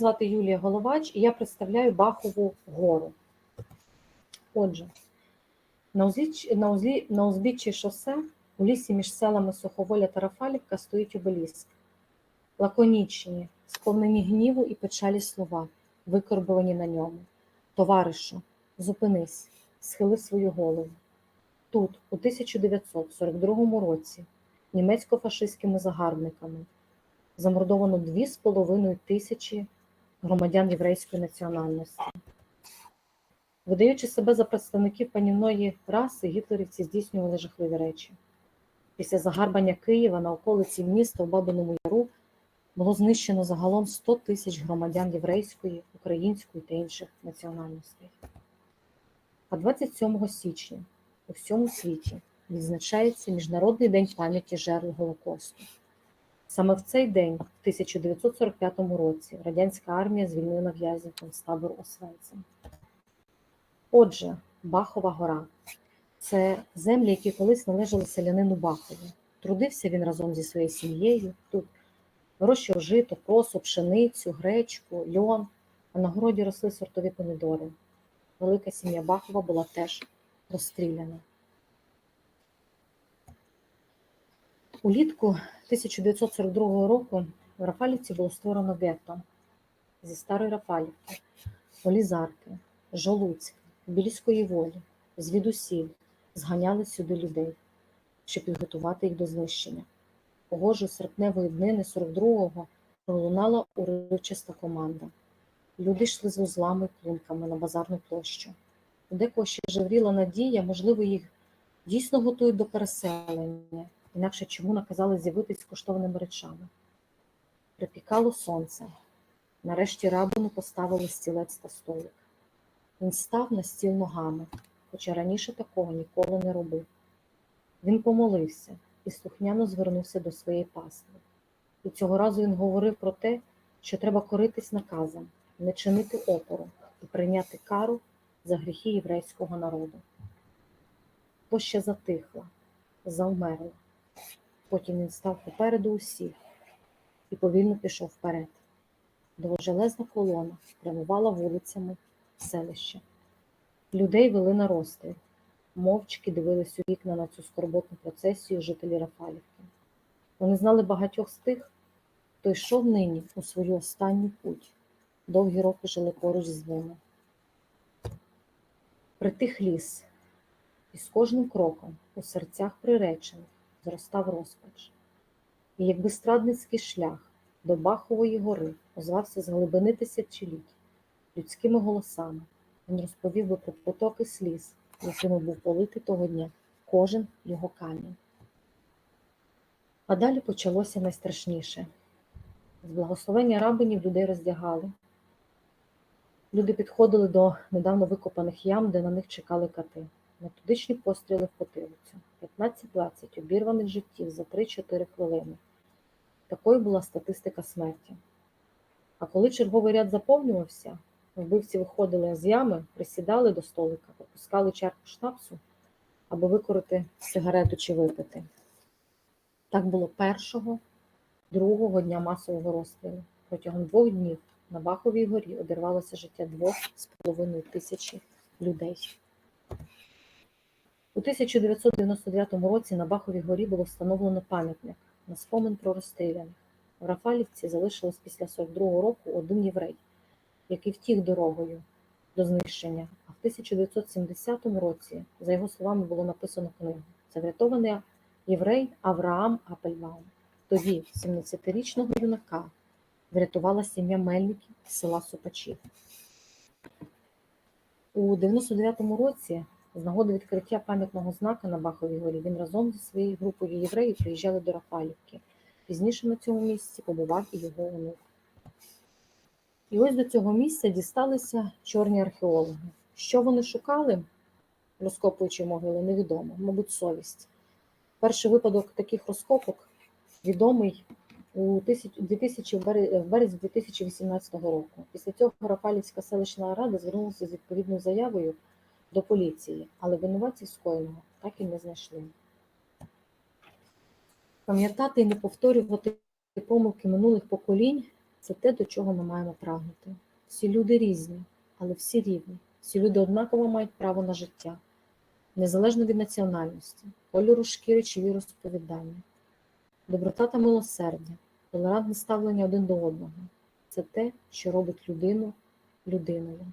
звати Юлія Головач, і я представляю Бахову гору. Отже, на узліч- на узлі- на узбіччі шосе у лісі між селами Суховоля та Рафалівка стоїть обеліск. Лаконічні, сповнені гніву і печалі слова, викорбовані на ньому. Товаришу, зупинись, схили свою голову. Тут, у 1942 році, німецько-фашистськими загарбниками замордовано 2,5 тисячі громадян єврейської національності. Видаючи себе за представників панівної раси, гітлерівці здійснювали жахливі речі. Після загарбання Києва на околиці міста у Бабиному Яру було знищено загалом 100 тисяч громадян єврейської, української та інших національностей. А 27 січня у всьому світі відзначається Міжнародний день пам'яті жертв Голокосту. Саме в цей день, в 1945 році, радянська армія звільнила в'язнів концтабору Освенцим. Отже, Бахова гора це землі, які колись належали селянину Бахову. Трудився він разом зі своєю сім'єю. Тут вирощував жито, просо, пшеницю, гречку, льон, а на городі росли сортові помідори. Велика сім'я Бахова була теж розстріляна. Улітку 1942 року в Рафалівці було створено гетто зі Старої Рафалівки, Олізарки, Жолуцька, Біліської волі, звідусіль зганяли сюди людей, щоб підготувати їх до знищення. Погожу серпневої днини 42-го пролунала урочиста команда. Люди йшли з вузлами і плунками на базарну площу. У декого ще жевріла надія, можливо, їх дійсно готують до переселення, інакше чому наказали з'явитись коштовними речами. Припікало сонце. Нарешті рабину поставили стілець та столик. Він став на стіл ногами, хоча раніше такого ніколи не робив. Він помолився і слухняно звернувся до своєї пастви. І цього разу він говорив про те, що треба коритись наказам, не чинити опору і прийняти кару за гріхи єврейського народу. Площа затихла, завмерла. Потім він став попереду усіх і повільно пішов вперед. Довжелезна колона прямувала вулицями селища. Людей вели на розстріл, мовчки дивились у вікна на цю скорботну процесію жителі Рафалівки. Вони знали багатьох з тих, хто йшов нині у свою останню путь. Довгі роки жили поруч з ними. Притих ліс, і з кожним кроком у серцях приречених зростав розпач. І якби страдницький шлях до Бахової гори озвався з глибини тисячоліть людськими голосами, він розповів би про потоки сліз, якими був политий того дня кожен його камінь. А далі почалося найстрашніше. З благословення рабинів людей роздягали. Люди підходили до недавно викопаних ям, де на них чекали кати. Методичні постріли в потилицю. 15-20 обірваних життів за 3-4 хвилини. Такою була статистика смерті. А коли черговий ряд заповнювався, вбивці виходили з ями, присідали до столика, попускали чарку шнапсу, аби викорити сигарету чи випити. Так було першого, другого дня масового розстрілу. Протягом двох днів на Баховій горі одірвалося життя двох з половиною тисячі людей. У 1999 році на Баховій горі було встановлено пам'ятник на спомин про розстріляних. В Рафалівці залишилось після 42-го року один єврей, який втік дорогою до знищення. А в 1970 році, за його словами, було написано книгу. Це врятований єврей Авраам Апельбаум. Тоді 17-річного юнака врятувала сім'я Мельників села Супачів. У 99-му році з нагоди відкриття пам'ятного знака на Баховій горі він разом зі своєю групою євреїв приїжджали до Рафалівки. Пізніше на цьому місці побував і його онук. І ось до цього місця дісталися чорні археологи. Що вони шукали, розкопуючи могили, невідомо, мабуть, совість. Перший випадок таких розкопок відомий у 2000, в березні 2018 року. Після цього Рафалівська селищна рада звернулася з відповідною заявою до поліції, але винуватців скоєного так і не знайшли. Пам'ятати і не повторювати помилки минулих поколінь це те, до чого ми маємо прагнути. Всі люди різні, але всі рівні. Всі люди однаково мають право на життя, незалежно від національності, кольору шкіри чи віросповідання. Доброта та милосердя, толерантне ставлення один до одного це те, що робить людину людиною.